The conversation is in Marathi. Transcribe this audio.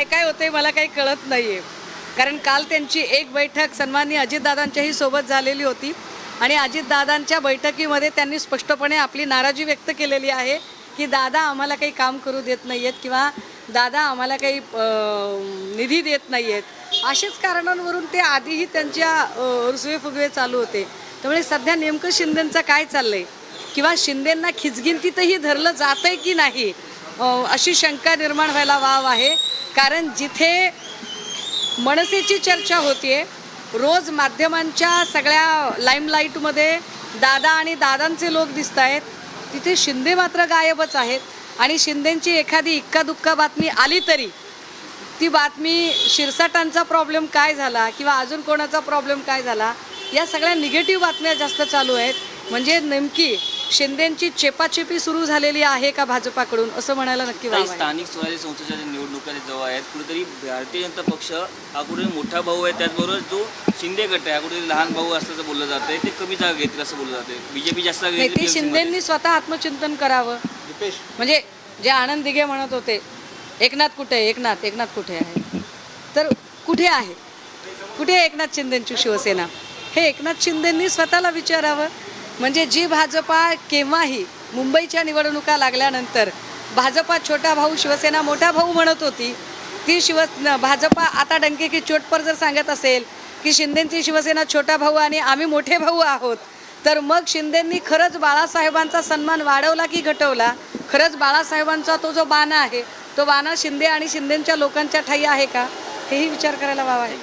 काय काय होते मला काही कळत नाही आहे कारण काल त्यांची एक बैठक सन्माननीय अजितदादांच्याही सोबत झालेली होती. आणि अजितदादांच्या बैठकीमध्ये त्यांनी स्पष्टपणे आपली नाराजी व्यक्त केलेली आहे की दादा आम्हाला काही काम करू देत नाही आहेत किंवा दादा आम्हाला काही निधी देत नाही आहेत अशाच कारणांवरून ते आधीही त्यांच्या रुसवे फुगवे चालू होते. त्यामुळे सध्या नेमकं शिंदेंचं काय चाललं आहे किंवा शिंदेंना खिचगिंतीतही धरलं जातंय की नाही? अशी शंका निर्माण व्हायला वाव आहे. कारण जिथे मनसेची चर्चा होतीये रोज माध्यमांच्या सगळ्या लाईमलाईटमध्ये दादा आणि दादांचे लोक दिसत आहेत. तिथे शिंदे मात्र गायबच आहेत. आणि शिंदेंची एखादी इक्कादुक्का बातमी आली तरी ती बातमी शिरसाटांचा प्रॉब्लेम काय झाला किंवा अजून कोणाचा प्रॉब्लेम काय झाला या सगळ्या निगेटिव्ह बातम्या जास्त चालू आहेत. म्हणजे नेमकी शिंदेंची चेपाचेपी सुरू झालेली आहे का भाजपाकडून? असं म्हणायला नक्की काही वाव आहे. स्थानिक स्वराज्य संस्थेच्या ज्या निवडणुका ज्या जवळ आहेत कुठेतरी भारतीय जनता पक्ष हा कुठेतरी मोठा भाऊ आहे. त्याचबरोबर जो शिंदे गट आहे हा कुठेतरी लहान भाऊ असल्याचं बोललं जातंय. ते कमी जागा घेतील असं बोललं जातंय. बीजेपी जास्त जागा घेतली ते TMC मध्ये. शिंदेंनी स्वतः आत्मचिंतन करावं. म्हणजे जे आनंद दिघे म्हणत होते एकनाथ कुठे आहे? एकनाथ एकनाथ कुठे आहे? तर कुठे आहे? कुठे आहे एकनाथ शिंदेंची शिवसेना? हे एकनाथ शिंदेंनी स्वतःला विचारावं. म्हणजे जी भाजपा केव्हाही मुंबईच्या निवडणुका लागल्यानंतर भाजपा छोटा भाऊ शिवसेना मोठा भाऊ म्हणत होती ती शिव भाजपा आता डंके की चोटपर जर सांगत असेल की शिंदेंची शिवसेना छोटा भाऊ आणि आम्ही मोठे भाऊ आहोत तर मग शिंदेंनी खरंच बाळासाहेबांचा सन्मान वाढवला की घटवला? खरंच बाळासाहेबांचा तो जो बाणा आहे तो बाणा शिंदे आणि शिंदेंच्या लोकांच्या ठाई आहे का? हेही विचार करायला वाव. आहे